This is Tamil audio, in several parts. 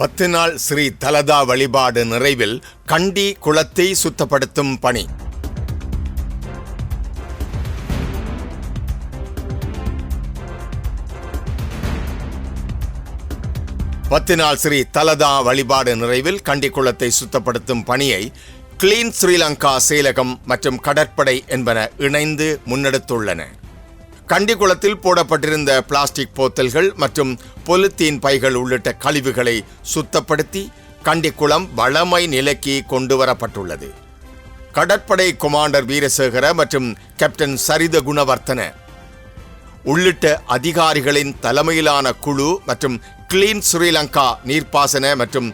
பத்து நாள் ஸ்ரீ தலதா வழிபாடு நிறைவில் கண்டி குளத்தை சுத்தப்படுத்தும் பணி. பத்து நாள் ஸ்ரீ தலதா வழிபாடு நிறைவில் கண்டி குளத்தை சுத்தப்படுத்தும் பணியை கிளீன் ஸ்ரீலங்கா செயலகம் மற்றும் கடற்படை என்பன இணைந்து முன்னெடுத்துள்ளன. கண்டிக்குளத்தில் போடப்பட்டிருந்த பிளாஸ்டிக் போத்தல்கள் மற்றும் பொலித்தீன் பைகள் உள்ளிட்ட கழிவுகளை சுத்தப்படுத்தி கண்டிக்குளம் வளமை நிலைக்கு கொண்டு வரப்பட்டுள்ளது கடற்படை கொமாண்டர் வீரசேகர மற்றும் கேப்டன் சரித குணவர்த்தன. உள்ளிட்ட அதிகாரிகளின் தலைமையிலான குழு மற்றும் கிளீன் ஸ்ரீலங்கா நீர்ப்பாசன மற்றும்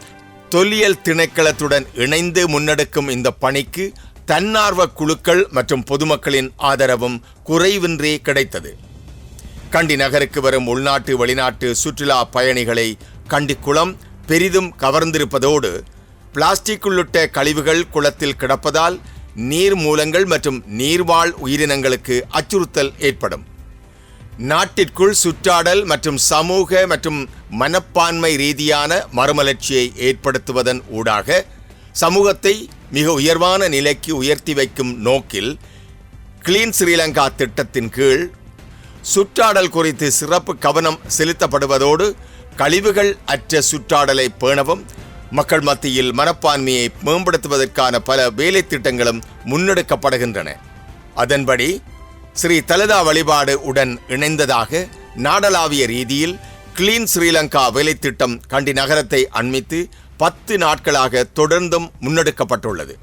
தொல்லியல் திணைக்களத்துடன் இணைந்து முன்னெடுக்கும் இந்த பணிக்கு தன்னார்வ குழுக்கள் மற்றும் பொதுமக்களின் ஆதரவும் குறைவின்றி கிடைத்தது. கண்டி நகருக்கு வரும் உள்நாட்டு வெளிநாட்டு சுற்றுலா பயணிகளை கண்டி குளம் பெரிதும் கவர்ந்திருப்பதோடு பிளாஸ்டிக் உள்ளிட்ட கழிவுகள் குளத்தில் கிடப்பதால் நீர் மூலங்கள் மற்றும் நீர்வாழ் உயிரினங்களுக்கு அச்சுறுத்தல் ஏற்படும். நாட்டிற்குள் சுற்றாடல் மற்றும் சமூக மற்றும் மனப்பான்மை ரீதியான மறுமலர்ச்சியை ஏற்படுத்துவதன் ஊடாக சமூகத்தை மிக உயர்வான நிலைக்கு உயர்த்தி வைக்கும் நோக்கில் கிளீன் ஸ்ரீலங்கா திட்டத்தின் கீழ் சுற்றாடல் குறித்து சிறப்பு கவனம் செலுத்தப்படுவதோடு கழிவுகள் அற்ற சுற்றாடலை பேணவும் மக்கள் மத்தியில் மனப்பான்மையை மேம்படுத்துவதற்கான பல வேலை திட்டங்களும் முன்னெடுக்கப்படுகின்றன. அதன்படி ஸ்ரீ தலதா வழிபாடு உடன் இணைந்ததாக நாடளாவிய ரீதியில் கிளீன் ஸ்ரீலங்கா வேலைத்திட்டம் கண்டி நகரத்தை அண்மித்து பத்து நாட்களாக தொடர்ந்தும் முன்னெடுக்கப்பட்டுள்ளது.